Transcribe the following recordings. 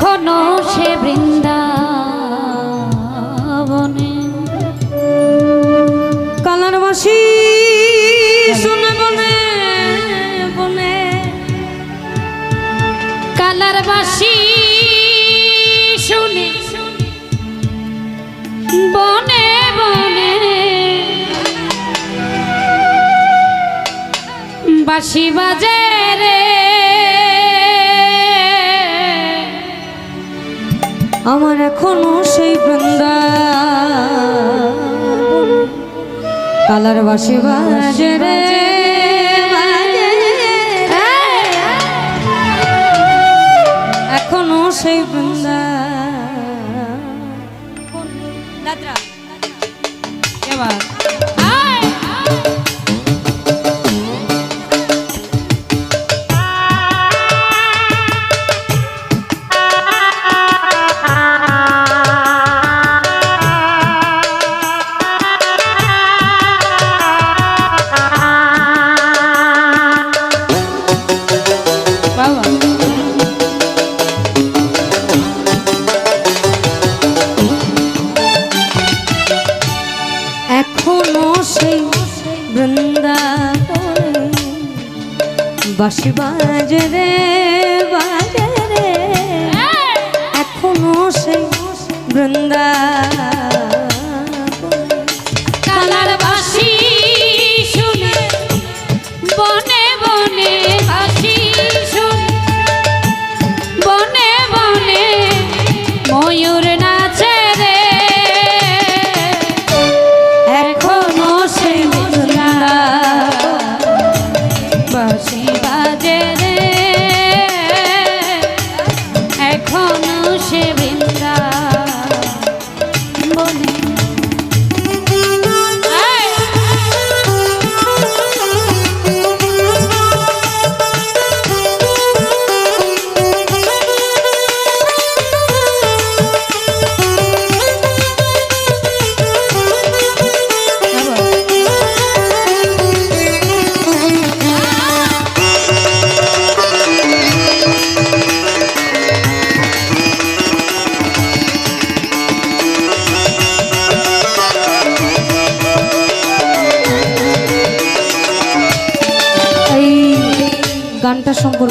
এখনও সে বৃন্দাবনে। কালার বাসি শুনে বনে বনে। কালার বাসি শুনে। বনে বনে। বাসি বাজে রে। আমার এখনও সেই বৃন্দা কালার বাসে বাজে রে। বাসি বাজে রে বাজে রে। এখনও সেই বৃন্দা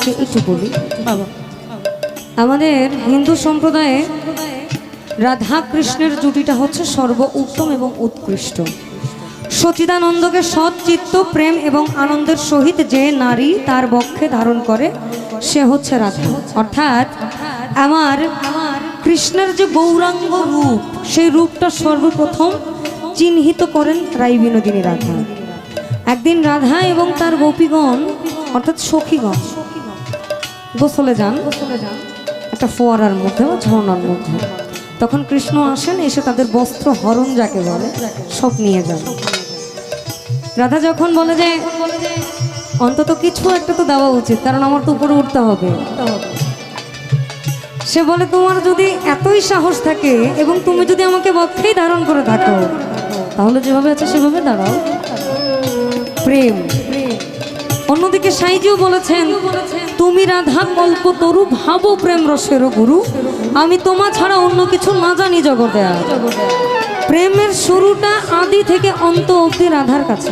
সম্পর্কে একটু বলি আমাদের হিন্দু সম্প্রদায়ে রাধা কৃষ্ণের জুটিটা হচ্ছে সর্ব উত্তম এবং উৎকৃষ্ট। সচিদানন্দকে সৎ চিত্ত, প্রেম এবং আনন্দের সহিত যে নারী তার বক্ষে ধারণ করে, সে হচ্ছে রাধা। অর্থাৎ আমার আমার কৃষ্ণের যে গৌরাঙ্গ রূপ, সেই রূপটা সর্বপ্রথম চিহ্নিত করেন রাই বিনোদিনী রাধা। একদিন রাধা এবং তার গোপীগণ, অর্থাৎ সখীগণ গোসলে যান। একটা ফোয়ারার মধ্যে বা ঝর্ণার মধ্যে। তখন কৃষ্ণ আসেন, এসে তাদের বস্ত্র হরণ যাকে বলে, সব নিয়ে যান। রাধা যখন বলে যে, অন্তত কিছু একটা তো দেওয়া উচিত, কারণ আমার তো উপরে উঠতে হবে। সে বলে, তোমার যদি এতই সাহস থাকে এবং তুমি যদি আমাকে বক্ষেই ধারণ করে থাকো, তাহলে যেভাবে আছে সেভাবে দাঁড়াও। প্রেম। অন্যদিকে সাইজিও বলেছেন, তুমি রাধা কল্প তরু ভাবো প্রেম রসের গুরু। আমি তোমা ছাড়া অন্য কিছু না জানি জগতে প্রেমের শুরুটা আদি থেকে অন্ত অবধি রাধার কাছে।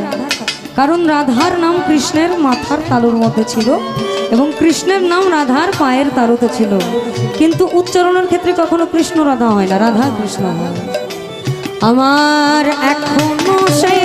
কারণ রাধার নাম কৃষ্ণের মাথার তালুর মধ্যে ছিল এবং কৃষ্ণের নাম রাধার পায়ের তালুতে ছিল। কিন্তু উচ্চারণের ক্ষেত্রে কখনো কৃষ্ণ রাধা হয় না, রাধা কৃষ্ণ হয় আমার এখনও সেই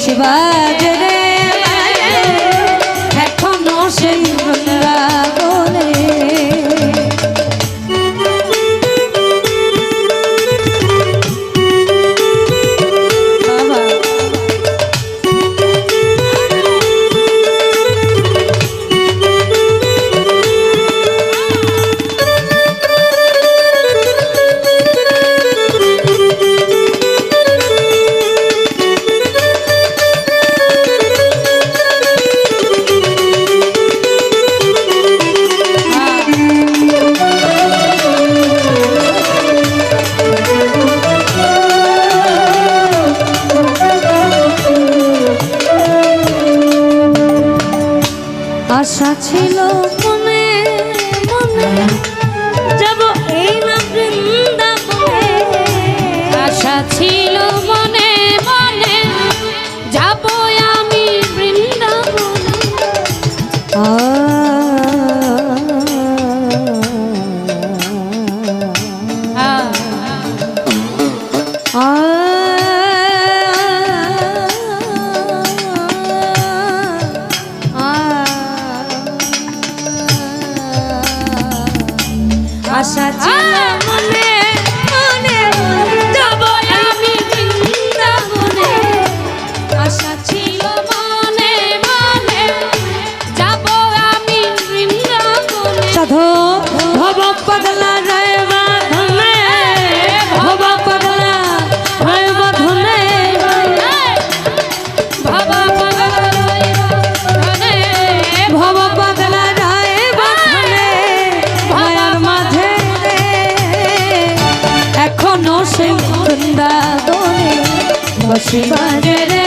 দশ বাজে Bye. it.